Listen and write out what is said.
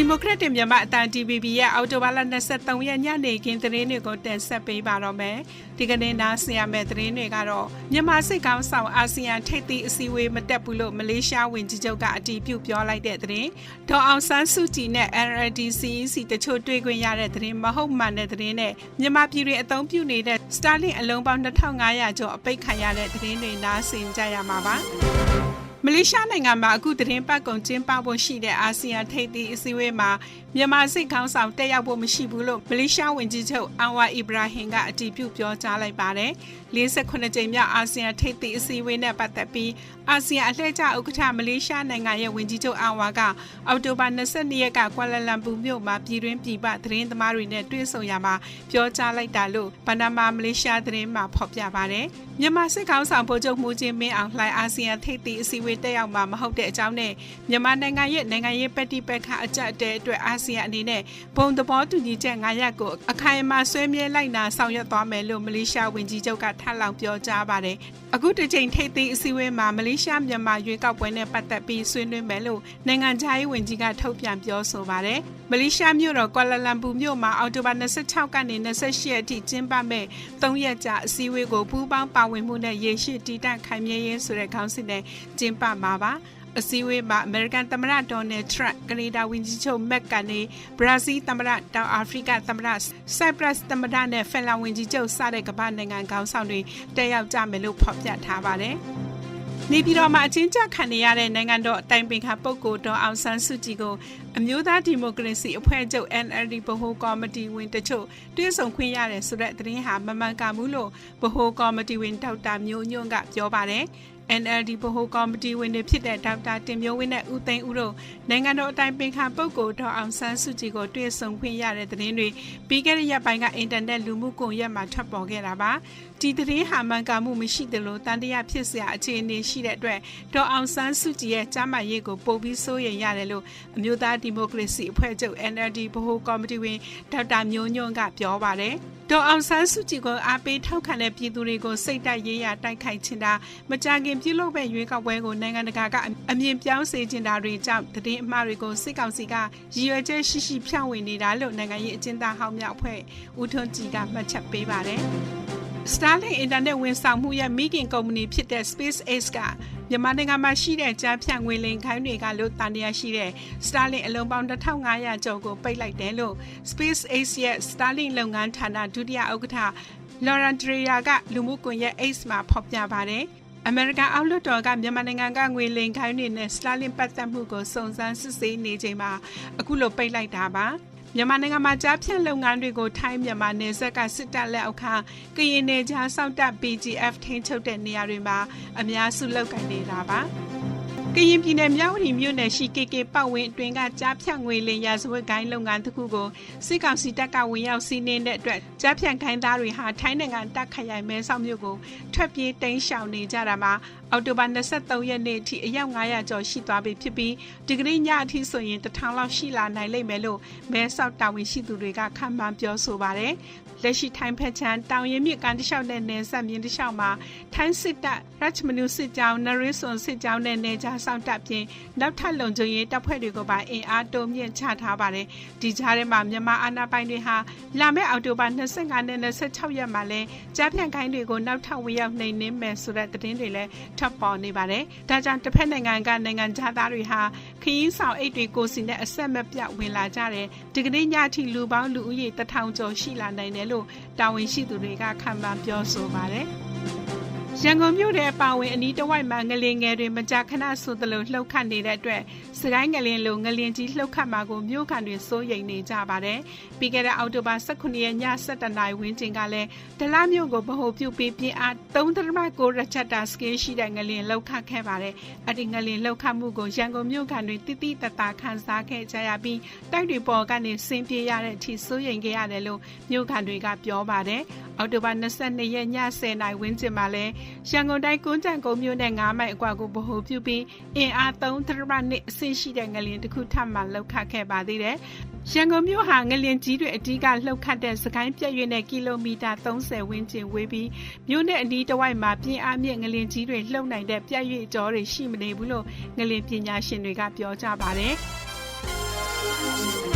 ဒီမိုကရက်တစ်မြန်မာအတန် DVB ရဲ့အော်တိုဘာလ23ရက်ညနေခင်းသတင်းတွေကိုတင်ဆက်ပေးပါတော့မယ်။ဒီကနေ့နားဆင်ရမယ့်သတင်းတွေကတော့မြန်မာစစ်ကောင်ဆောင်အာဆီယံထိပ်သီးအစည်းအဝေးမတက်ဘူးလို့မလေးရှားဝန်ကြီးချုပ်ကအတည်ပြုပြောလိုက်တဲ့သတင်း။ဒေါ်အောင်ဆန်းစုကြည်နဲ့ NLD-CEC တချို့တွေ့ခွင့်ရတဲ့သတင်းမဟုတ်မှန်တဲ့သတင်းနဲ့မြန်မာပြည်တွင်အသုံးပြုနေတဲ့ Starlink အလုံးပေါင်း2500ကျော်အပိတ်ခံရတဲ့သတင်းတွေနားဆင်ကြရမှာပါ။ မလေးရှားနိုင်ငံမှာအခုသတင်းပတ်ကုန်ကျင်းပဖို့ရှိတဲ့အာဆီယံထိပ်သီးအစည်းအဝေးမှာမြန်မာစစ်ခေါင်းဆောင်တက်ရောက်ဖို့မရှိဘူးလို့မလေးရှားဝန်ကြီးချုပ်အန်ဝါအီဘရာဟင်ကအတည်ပြုပြောကြားလိုက်ပါတယ်။48ကြိမ်မြောက်အာဆီယံထိပ်သီးအစည်းအဝေးနဲ့ပတ်သက်ပြီးအာဆီယံအလှည့်ကျဥက္ကဋ္ဌမလေးရှားနိုင်ငံရဲ့ဝန်ကြီးချုပ်အန်ဝါကအောက်တိုဘာ22ရက်ကကွာလာလမ်ပူမြို့မှာပြည်တွင်းပြည်ပသတင်းသမားတွေနဲ့တွေ့ဆုံရမှာပြောကြားလိုက်တာလို့ပနာမာမလေးရှားသတင်းမှာဖော်ပြပါတယ်။မြန်မာစစ်ခေါင်းဆောင်ဗိုလ်ချုပ်မှုချင်းမင်းအောင်လှိုင်အာဆီယံထိပ်သီးအစည်းအဝေးတက်ရောက်မှာမဟုတ်တဲ့အကြောင်းနဲ့မြန်မာနိုင်ငံရဲ့နိုင်ငံရေးပဋိပက္ခအကြက်အတဲအတွက်အာဆီယံအနေနဲ့ဘုံသဘောတူညီချက်9ရပ်ကိုအခိုင်အမာဆွေးမြဲလိုက်နာဆောင်ရွက်သွားမယ်လို့မလေးရှားဝန်ကြီးချုပ်ကထပ်လောင်းပြောကြားပါတယ်။အခုတစ်ချိန်ထိပ်သီးအစည်းအဝေးမှာမလေးရှားမြန်မာရွေးကောက်ပွဲနဲ့ပတ်သက်ပြီးဆွေးနွေးမယ်လို့နိုင်ငံခြားရေးဝန်ကြီးကထုတ်ပြန်ပြောဆိုပါတယ်။ မလေးရှားမြို့တော်ကွာလာလမ်ပူမြို့မှာအောက်တိုဘာ26ကနေ28ရက်အထိကျင်းပမဲ့3ရက်ကြာအစည်းအဝေးကိုပူးပေါင်းပါဝင်မှုနဲ့ရေရှိတည်တံ့ခိုင်မြဲရေးဆိုတဲ့ခေါင်းစဉ်နဲ့ကျင်းပမှာပါ။အစည်းအဝေးမှာအမေရိကန်သမ္မတဒေါ်နယ်ထရန့်ကနေဒါဝန်ကြီးချုပ်မက်ကနေဘရာဇီးသမ္မတတောင်အာဖရိကသမ္မတဆိုက်ပရပ်စ်သမ္မတနဲ့ဖင်လန်ဝန်ကြီးချုပ်စတဲ့ကမ္ဘာနိုင်ငံခေါင်းဆောင်တွေတက်ရောက်ကြမယ်လို့ဖော်ပြထားပါတယ်။ နေပြည်တော်မှာအချင်းချခံနေရတဲ့နိုင်ငံတော်အတိုင်ပင်ခံပုဂ္ဂိုလ်တော်အောင်ဆန်းစုကြည်ကိုအမျိုးသားဒီမိုကရေစီအဖွဲ့ချုပ် NLD ဗဟိုကော်မတီဝင်တချို့တွဲဆောင်ခွင့်ရတယ်ဆိုတဲ့သတင်းဟာမမှန်ကန်ဘူးလို့ဗဟိုကော်မတီဝင်ဒေါက်တာမျိုးညွန့်ကပြောပါတယ်။ NLD ဗဟိုကော်မတီဝင်တွေဖြစ်တဲ့ဒေါက်တာတင်မျိုးဝင်းနဲ့ဦးသိန်းဦးတို့နိုင်ငံတော်အတိုင်ပင်ခံပုဂ္ဂိုလ်ဒေါ်အောင်ဆန်းစုကြည်ကိုတွေ့ဆုံခွင့်ရတဲ့သတင်းတွေပြီးခဲ့တဲ့ရက်ပိုင်းကအင်တာနက်လူမှုကွန်ရက်မှာထွက်ပေါ်ခဲ့တာပါဒီသတင်းဟာမှန်ကန်မှုမရှိသလိုတန်တရားဖြစ်စရာအခြေအနေရှိတဲ့အတွက်ဒေါ်အောင်ဆန်းစုကြည်ရဲ့ကြားမှရေးကိုပို့ပြီးစိုးရိမ်ရတယ်လို့အမျိုးသားဒီမိုကရေစီအဖွဲ့ချုပ် NLD ဗဟိုကော်မတီဝင်ဒေါက်တာမျိုးညွန့်ကပြောပါတယ် ဒေါ်အောင်ဆန်းစုကြည်ကိုအားပေးထောက်ခံတဲ့ပြည်သူတွေကိုစိတ်တိုက်ရေးရတိုက်ခိုက်ချင်တာမကြခင်ပြုလုပ်မဲ့ရွေးကောက်ပွဲကိုနိုင်ငံတကာကအမြင်ပြောင်းစေချင်တာတွေကြောင့်တည်င်းအမှားတွေကိုစစ်ကောင်စီကရည်ရွယ်ချက်ရှိရှိဖြန့်ဝေနေတာလို့နိုင်ငံရေးအကျဉ်းသားဟောင်းမြောက်ဖွဲ့ဦးထွန်းကြည်ကမှတ်ချက်ပေးပါတယ်။ Starlink အင်တာနက်ဝန်ဆောင်မှုရဲ့မိခင်ကုမ္ပဏီဖြစ်တဲ့ SpaceX ကမြန်မာနိုင်ငံမှာရှိတဲ့ကြားဖြန့်ငွေလိမ်ခိုင်းတွေကလို့တန်တရားရှိတဲ့ Starlink အလုံးပေါင်း1500ကျော်ကိုပိတ်လိုက်တယ်လို့ SpaceX ရဲ့ Starlink လုပ်ငန်းဌာနဒုတိယဥက္ကဋ္ဌ Lauren Dreyer ကလူမှုကွန်ရက် X မှာဖော်ပြပါတယ်။အမေရိကန်အောက်လွှတ်တော်ကမြန်မာနိုင်ငံကငွေလိမ်ခိုင်းတွေနဲ့ Starlink ပတ်သက်မှုကိုစုံစမ်းစစ်ဆေးနေချိန်မှာအခုလိုပိတ်လိုက်တာပါ။ မြန်မာနိုင်ငံမှာကြားဖြန့်လုပ်ငန်းတွေကိုထိုင်းမြန်မာနယ်စပ်ကစစ်တပ်လက်အောက်ခံကရင်နယ်ခြားစောင့်တပ် BGF ထိန်းချုပ်တဲ့နေရာတွေမှာအများစုလုပ်ကိုင်နေတာပါကရင်ပြည်နယ်မြောက်ဝတီမြို့နယ်ရှိ KK ပတ်ဝန်းအတွင်းကကြားဖြန့်ငွေလင်ရာဇဝတ်ကိုင်းလုပ်ငန်းတစ်ခုကိုစစ်ကောင်စီတပ်ကဝင်ရောက်စီးနင်းတဲ့အတွက်ကြားဖြန့်ခိုင်းသားတွေဟာထိုင်းနိုင်ငံတပ်ခရိုင်မဲဆောက်မြို့ကိုထွက်ပြေးတိမ်းရှောင်နေကြတာမှာအော်တိုဘာ23ရက်နေ့အထိအယောက်900ကျော်ရှိသွားပြီဖြစ်ပြီးဒီကနေ့ညအထိဆိုရင်1000လောက်ရှိလာနိုင်လိမ့်မယ်လို့မဲဆောက်တာဝန်ရှိသူတွေကခန့်မှန်းပြောဆိုပါတယ်။လက်ရှိထိုင်းဖက်ချန်တောင်ရင်မြစ်ကန်တလျှောက်နဲ့နယ်စပ်မြင်းတလျှောက်မှာထိုင်းစစ်တပ်ရချမနုစစ်ကြောင်းနရစ်ဆွန်စစ်ကြောင်းနဲ့နေကြားဆောင်တပ်ပြင်နောက်ထပ်လုံခြုံရေးတပ်ဖွဲ့တွေကိုပါအင်အားတိုးမြင့်ချထားပါတယ်။ဒီကြားထဲမှာမြန်မာအာဏာပိုင်တွေဟာလာမယ့်အောက်တိုဘာ25နဲ့26ရက်မှာလဲကြားဖြန့်ခိုင်းတွေကိုနောက်ထပ်ဝင်ရောက်နှိမ်နင်းမယ်ဆိုတဲ့သတင်းတွေလည်းထွက်ပေါ်နေပါတယ်။ဒါကြောင့်တစ်ဖက်နိုင်ငံကနိုင်ငံသားတွေဟာခရီးဆောင်အိတ်တွေကိုစီနဲ့အဆက်မပြတ်ဝင်လာကြတယ်။ဒီကနေ့ညအထိလူပေါင်းလူဦးရေတထောင်ကျော်ရှိလာနိုင်တယ်လို့တာဝန်ရှိသူတွေကခံမှန်းပြောဆိုပါတယ်။ရန်ကုန်မြို့ရဲ့ပါဝင်အနီးတစ်ဝိုက်မှာငလင်ငယ်တွေမကြာခဏဆိုသလိုလှုပ်ခတ်နေတဲ့အတွက် စကိုင်းငလင်လိုငလင်ကြီးလှုပ်ခတ်မှာကိုမြို့ခံတွေစိုးရိမ်နေကြပါတယ်။ပြီးခဲ့တဲ့အောက်တိုဘာ18ရက်ည7:00နာရီဝန်းကျင်ကလည်းဒလမြို့ကိုဗဟိုပြုပြီးပြင်းအား3.9ရက်ချက်တာစကေးရှိတဲ့ငလင်လှုပ်ခတ်ခဲ့ပါတယ်။အဲ့ဒီငလင်လှုပ်ခတ်မှုကိုရန်ကုန်မြို့ခံတွေတိတိတတ်တာခံစားခဲ့ကြရပြီးတိုက်တွေပေါ်ကနေဆင်းပြေးရတဲ့အထိစိုးရိမ်ခဲ့ရတယ်လို့မြို့ခံတွေကပြောပါတယ်။အောက်တိုဘာ22ရက်ည10:00နာရီဝန်းကျင်မှာလဲရန်ကုန်တိုင်းကုန်းကြံကုန်းမြို့နယ်9မိုင်အကွာကိုဗဟိုပြုပြီးအင်အား3ဒရမနစ်အဆင့်ရှိတဲ့ငလျင်တစ်ခုထပ်မံလှုပ်ခတ်ခဲ့ပါသေးတယ်။ရန်ကုန်မြို့ဟာငလျင်ကြီးတွေအဓိကလှုပ်ခတ်တဲ့စကိုင်းပြည့်ရွေ့တဲ့ကီလိုမီတာ30ဝန်းကျင်ဝေးပြီးမြို့နယ်အနီးတစ်ဝိုက်မှာပြင်းအားမြင့်ငလျင်ကြီးတွေလှုပ်နိုင်တဲ့ပြည့်ရွေ့ကြောတွေရှိမနေဘူးလို့ငလျင်ပညာရှင်တွေကပြောကြပါတယ်။